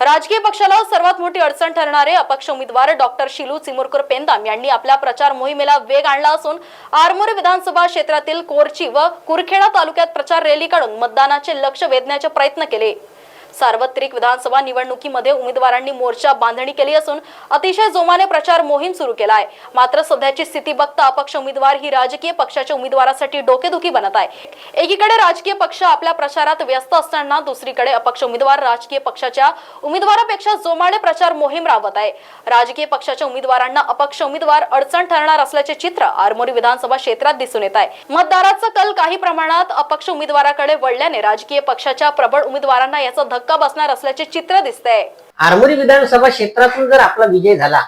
राजकीय पक्षाला सर्वात मोठी अडचण ठरणारे अपक्ष उमेदवार डॉक्टर शिलू चिमुरकर पेंदाम यांनी आपल्या प्रचार मोहिमेला वेग आणला असून आरमोरी विधानसभा क्षेत्रातील कोरची व कुरखेडा तालुक्यात प्रचार रॅली काढून मतदानाचे लक्ष वेधण्याचे प्रयत्न केले. सार्वत्रिक विधानसभा निवडणुकीमध्ये उमेदवारांनी मोर्चा बांधणी केली असून अतिशय जोमाने प्रचार मोहीम सुरू केला आहे मात्र सध्याची स्थिती बघता अपक्ष उमेदवार ही राजकीय पक्षाच्या उमेदवारासाठी डोकेदुखी बनत आहे. एकीकडे राजकीय पक्ष आपल्या प्रचारात व्यस्त असताना दुसरीकडे अपक्ष उमेदवार राजकीय पक्षाच्या उमेदवारापेक्षा जोमाने प्रचार मोहीम राबवत आहे. राजकीय पक्षाच्या उमेदवारांना अपक्ष उमेदवार अडचण ठरणार असल्याचे चित्र आरमोरी विधानसभा क्षेत्रात दिसून येत आहे. मतदाराचा कल काही प्रमाणात अपक्ष उमेदवाराकडे वळल्याने राजकीय पक्षाच्या प्रबळ उमेदवारांना याचा धक्का बसणार असल्याचे चित्र दिसतंय. आरमोरी विधानसभा क्षेत्रातून जर आपला विजय झाला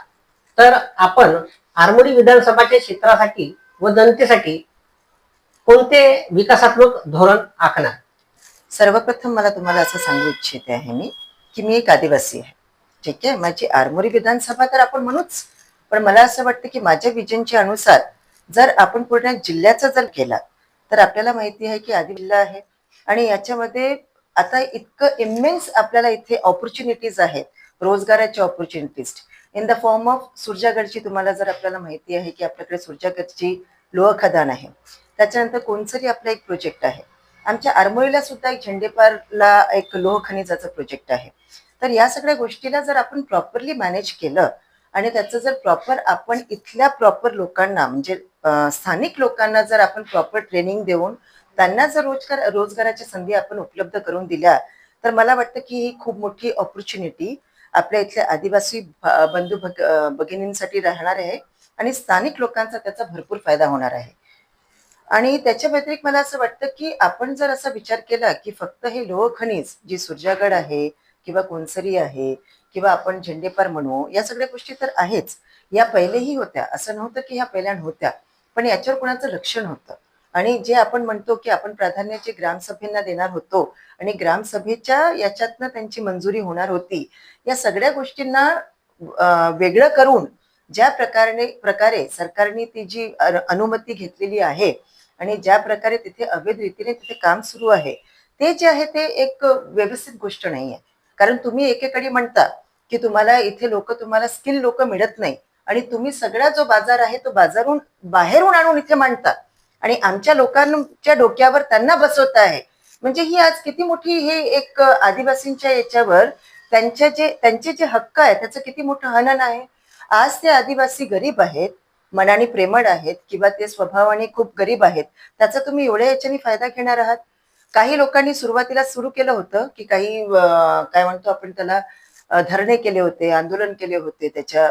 तर आपण आरमोरी विधानसभाच्या क्षेत्रासाठी व जनतेसाठी कोणते विकासात्मक धोरण आखणार? सर्वप्रथम मला तुम्हाला असं सांगू इच्छिते आहे मी की मी एक आदिवासी आहे. ठीक आहे? माझी आरमोरी विधानसभा तर आपण म्हणूच पण मला असं वाटतं की माझ्या विजनच्या अनुसार जर आपण पूर्ण जिल्ह्याचा जर केला तर आपल्याला माहिती आहे की आदि जिल्हा आहे. आणि याच्यामध्ये आता इतकं इमेन्स आपल्याला इथे ऑपॉर्च्युनिटीज आहेत. रोजगाराच्या opportunities in the form of सुरजागडची तुम्हाला जर आपल्याला माहिती आहे की आपल्याकडे सुरजागडची लोह खदान आहे. त्याच्यानंतर कोणसरी आपला एक प्रोजेक्ट आहे. आमच्या आरमोळीला सुद्धा एक झेंडेपारला एक लोह खनिजाचं प्रोजेक्ट आहे. तर या सगळ्या गोष्टीला जर आपण प्रॉपरली मॅनेज केलं आणि त्याचं जर प्रॉपर आपण इथल्या प्रॉपर लोकांना म्हणजे स्थानिक लोकांना जर आपण प्रॉपर ट्रेनिंग देऊन त्यांना जर रोजगार रोजगाराच्या संधी आपण उपलब्ध करून दिल्या तर मला वाटतं की ही खूप मोठी ऑपॉर्च्युनिटी आपल्या इथल्या आदिवासी बंधू भग भगिनींसाठी राहणार आहे आणि स्थानिक लोकांचा त्याचा भरपूर फायदा होणार आहे. आणि त्याच्या व्यतिरिक्त मला असं वाटतं की आपण जर असा विचार केला की फक्त हे लोह खनिज जी सुरजागड आहे किंवा कोणसरी आहे किंवा आपण झेंडेपार म्हणू या सगळ्या गोष्टी तर आहेच. या पहिलेही होत्या. असं नव्हतं की ह्या पहिल्या नव्हत्या पण याच्यावर कोणाचं लक्ष नव्हतं. आणि जे आपण म्हणतो की आपण प्राधान्य जे ग्रामसभेंना देणार होतो आणि ग्रामसभेच्या याच्यातनं त्यांची मंजुरी होणार होती या सगळ्या गोष्टींना वेगळं करून ज्या प्रकारे प्रकारे सरकारने ती जी अनुमती घेतलेली आहे आणि ज्या प्रकारे तिथे अवैध रीतीने तिथे काम सुरू आहे ते जे आहे ते एक व्यवस्थित गोष्ट नाहीये. कारण तुम्ही एकेकडे म्हणता की तुम्हाला इथे लोक तुम्हाला स्किल लोक मिळत नाही. आणि तुम्ही सगळा जो बाजार आहे तो बाजारून बाहेरून आणून इथे मांडता. आणि आमच्या लोकांच्या डोक्यावर त्यांना बसवत आहे. म्हणजे ही आज किती मोठी हे एक आदिवासींच्या याच्यावर त्यांच्या जे त्यांचे जे हक्क आहे त्याचं किती मोठं हनन आहे. आज ते आदिवासी गरीब आहेत मनाने प्रेमळ आहेत किंवा ते स्वभावाने खूप गरीब आहेत त्याचा तुम्ही एवढ्या याच्याने फायदा घेणार आहात? काही लोकांनी सुरुवातीला सुरू केलं होतं की काही काय म्हणतो आपण त्याला धरणे केले होते आंदोलन केले होते त्याच्या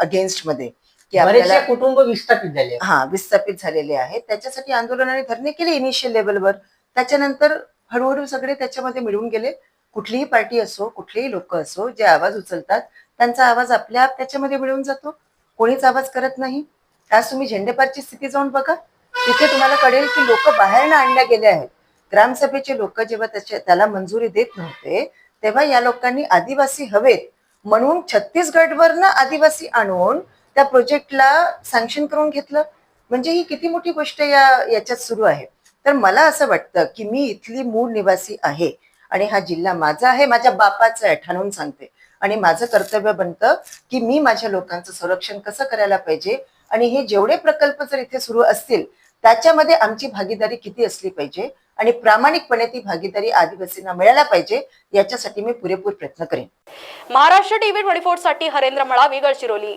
अगेन्स्टमध्ये. की आपल्याला कुटुंब विस्थापित झाले. हा विस्थापित झालेले आहेत. त्याच्यासाठी आंदोलनाने धरणे केले इनिशियल लेवलवर त्याच्यानंतर हळूहळू सगळे त्याच्यामध्ये मिळून गेले. कुठलीही पार्टी असो कुठलेही लोक असो जे आवाज उचलतात त्यांचा आवाज आपल्या आप त्याच्यामध्ये मिळून जातो. कोणीच आवाज करत नाही. आज तुम्ही झेंडेपारची स्थिती जाऊन बघा. तिथे तुम्हाला कळेल की लोक बाहेरनं आणल्या गेले आहेत. ग्रामसभेचे लोक जेव्हा त्याच्या त्याला मंजुरी देत नव्हते तेव्हा या लोकांनी आदिवासी हवेत म्हणून छत्तीसगडवरनं आदिवासी आणून त्या प्रोजेक्टला सँक्शन करून घेतलं. म्हणजे ही किती मोठी गोष्ट या याच्यात सुरू आहे. तर मला असं वाटतं की मी इथली मूळ निवासी आहे आणि हा जिल्हा माझा आहे माझ्या बापाचा आहे ठाणून सांगते. आणि माझं कर्तव्य बनतं की मी माझ्या लोकांचं संरक्षण कसं करायला पाहिजे आणि हे जेवढे प्रकल्प जर इथे सुरू असतील त्याच्यामध्ये आमची भागीदारी किती असली पाहिजे आणि प्रामाणिकपणे ती भागीदारी आदिवासींना मिळायला पाहिजे याच्यासाठी मी पुरेपूर प्रयत्न करेन. महाराष्ट्र टीव्ही ट्वेंटी फोरसाठी हरेंद्र मळावी गडचिरोली.